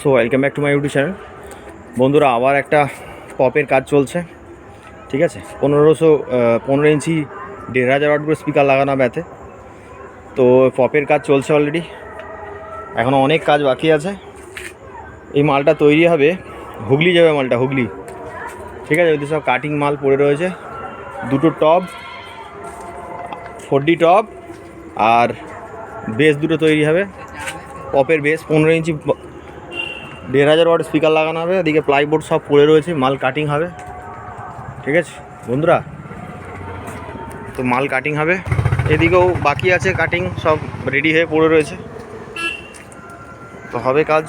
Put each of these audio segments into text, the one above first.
So welcome back to my YouTube channel বন্ধুরা, আবার একটা পপের কাজ চলছে, ঠিক আছে? পনেরোশো পনেরো ইঞ্চি, দেড় হাজার ওয়াট করে স্পিকার লাগানো এতে তো পপের কাজ চলছে অলরেডি এখনও অনেক কাজ বাকি আছে। এই মালটা তৈরি হবে, হুগলি যাবে মালটা, হুগলি। ঠিক আছে? ওইতে সব কাটিং মাল পড়ে রয়েছে। দুটো টপ ফোর ডি টপ আর বেস দুটো তৈরি হবে। পপের বেস পনেরো ইঞ্চি দেড় হাজার ওয়াট স্পিকার লাগানো হবে এদিকে প্লাইবোর্ড সব পড়ে রয়েছে, মাল কাটিং হবে। ঠিক আছে? বন্ধুরা, তো মাল কাটিং হবে। এদিকেও বাকি আছে কাটিং সব রেডি হয়ে পড়ে রয়েছে। তো হবে কাজ।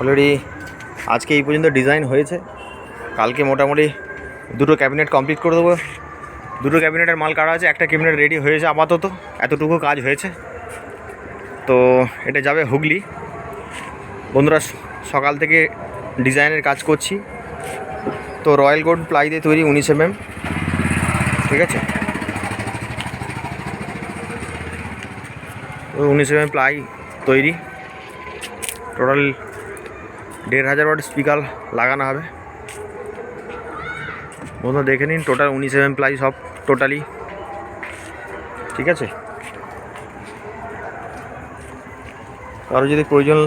অলরেডি আজকে এই পর্যন্ত ডিজাইন হয়েছে। কালকে মোটামুটি দুটো ক্যাবিনেট কমপ্লিট করে দেবো। দুটো ক্যাবিনেটের মাল কাটা আছে, একটা ক্যাবিনেট রেডি হয়েছে আপাতত, এতটুকু কাজ হয়েছে। তো এটা যাবে হুগলি। বন্ধুরা সকাল থেকে ডিজাইনের কাজ করছি। তো রয়্যাল গোল্ড প্লাই দিয়ে তৈরি উনিশ এমএম। ঠিক আছে? উনিশ এমএম প্লাই তৈরি। টোটাল দেড় হাজার ওয়াট স্পিকার লাগানো হবে। বন্ধু দেখে নিন, টোটাল উনিশ এমএম প্লাই সব টোটালি। ঠিক আছে? কারও যদি প্রয়োজন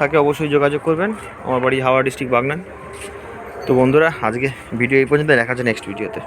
থাকে অবশ্যই যোগাযোগ করবেন। আমার বাড়ি হাওড়া ডিস্ট্রিক্ট বাগনান। তো বন্ধুরা, আজকে ভিডিও এই পর্যন্ত দেখা যাচ্ছে নেক্সট ভিডিওতে।